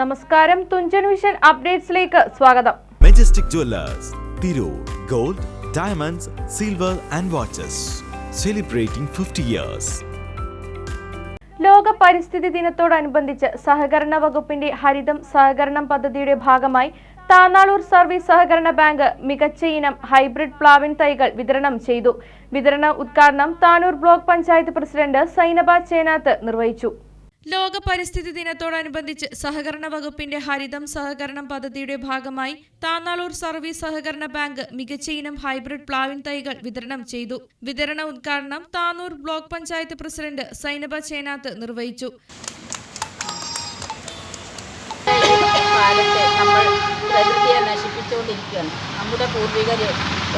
നമസ്കാരം. തുഞ്ചൻ വിഷൻ അപ്ഡേറ്റ്സിലേക്ക് സ്വാഗതം. Majestic jewellers Tirur gold diamonds silver and watches celebrating fifty years ലോക പരിസ്ഥിതി ദിനത്തോടനുബന്ധിച്ച് സഹകരണ വകുപ്പിന്റെ ഹരിതം സഹകരണം പദ്ധതിയുടെ ഭാഗമായി താനാളൂർ സർവീസ് സഹകരണ ബാങ്ക് മികച്ച ഇനം ഹൈബ്രിഡ് പ്ലാവിൻ തൈകൾ വിതരണം ചെയ്തു. വിതരണ ഉദ്ഘാടനം താനൂർ ബ്ലോക്ക് പഞ്ചായത്ത് പ്രസിഡന്റ് സൈനബ ചേനാത്ത് നിർവഹിച്ചു. ലോക പരിസ്ഥിതി ദിനത്തോടനുബന്ധിച്ച് സഹകരണ വകുപ്പിന്റെ ഹരിതം സഹകരണം പദ്ധതിയുടെ ഭാഗമായി താന്നാളൂർ സർവീസ് സഹകരണ ബാങ്ക് മികച്ച ഇനം ഹൈബ്രിഡ് പ്ലാവിൻ തൈകൾ വിതരണം ചെയ്തു. വിതരണ ഉദ്ഘാടനം താന്നൂർ ബ്ലോക്ക് പഞ്ചായത്ത് പ്രസിഡന്റ് സൈനബ ചേനാത്ത് നിർവഹിച്ചു. നമ്മൾ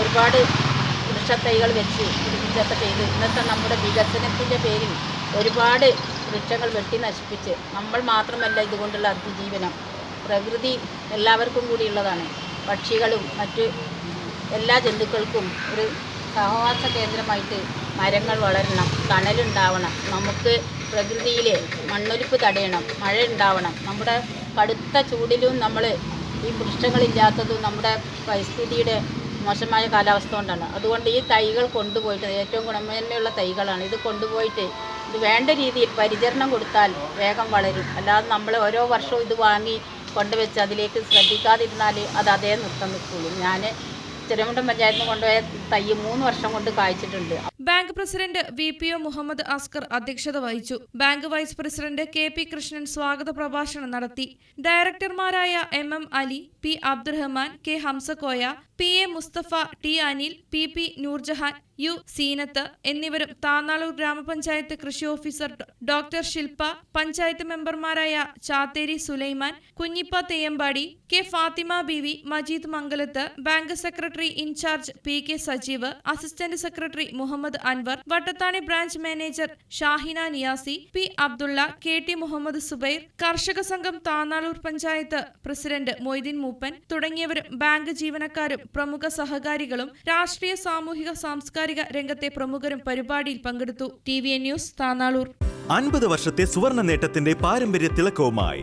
ഒരുപാട് വൃക്ഷത്തൈകൾ വെച്ച് ഇന്നത്തെ നമ്മുടെ വികസനത്തിന്റെ പേരിൽ ഒരുപാട് വൃക്ഷങ്ങൾ വെട്ടി നശിപ്പിച്ച് നമ്മൾ മാത്രമല്ല ഇതുകൊണ്ടുള്ള അതിജീവനം പ്രകൃതി എല്ലാവർക്കും കൂടിയുള്ളതാണ് പക്ഷികളും മറ്റ് എല്ലാ ജന്തുക്കൾക്കും ഒരു സഹവാസ കേന്ദ്രമായിട്ട് മരങ്ങൾ വളരണം തണലുണ്ടാവണം നമുക്ക് പ്രകൃതിയിലെ മണ്ണൊലിപ്പ് തടയണം മഴ ഉണ്ടാവണം നമ്മുടെ കടുത്ത ചൂടിലും നമ്മൾ ഈ വൃക്ഷങ്ങളില്ലാത്തതും നമ്മുടെ പരിസ്ഥിതിയുടെ മോശമായ കാലാവസ്ഥ കൊണ്ടാണ്. അതുകൊണ്ട് ഈ തൈകൾ കൊണ്ടുപോയിട്ട് ഏറ്റവും ഗുണമേന്മയുള്ള തൈകളാണ്. ഇത് കൊണ്ടുപോയിട്ട് ഇത് വേണ്ട രീതിയിൽ പരിചരണം കൊടുത്താൽ വേഗം വളരും. അല്ലാതെ നമ്മൾ ഓരോ വർഷവും ഇത് വാങ്ങി കൊണ്ടുവച്ച് അതിലേക്ക് ശ്രദ്ധിക്കാതിരുന്നാൽ അത് അതേ നൃത്തം നിൽക്കുള്ളൂ. ഞാൻ ചെറുമുണ്ടം പഞ്ചായത്തിന് കൊണ്ടുപോയ തൈ മൂന്ന് വർഷം കൊണ്ട് കായ്ച്ചിട്ടുണ്ട് bank president V P O Muhammad Askar അധ്യക്ഷത വഹിച്ചു. Bank vice president K P Krishnan സ്വാഗത പ്രഭാഷണം നടത്തി. ഡയറക്ടർമാരായ M M Ali P Abdurahman K Hamzakoya P A Musthafa T Anil P P Noorjahan U Zeenath എന്നിവരും താന്നാളൂർ ഗ്രാമപഞ്ചായത്ത് കൃഷി ഓഫീസർ ഡോക്ടർ ശില്പ പഞ്ചായത്ത് മെമ്പർമാരായ Chatheri Sulaiman Kunhippa Theyyampadi K Fathima Beevi Majeed Mangalath bank secretary in charge P K Sajeev assistant secretary Muhammad Anwar Vattathani branch manager Shahina Niyasi P Abdulla K T Muhammad Zubair കർഷക സംഘം Thannalur panchayat president Moideen Mooppan തുടങ്ങിയവരും bank ജീവനക്കാരും പ്രമുഖ സഹകാരികളും രാഷ്ട്രീയ സാമൂഹിക സാംസ്കാരിക രംഗത്തെ പ്രമുഖരും പരിപാടിയിൽ പങ്കെടുത്തു. T V N news Thannalur. അൻപത് വർഷത്തെ സുവർണ നേട്ടത്തിന്റെ പാരമ്പര്യ തിളക്കവുമായി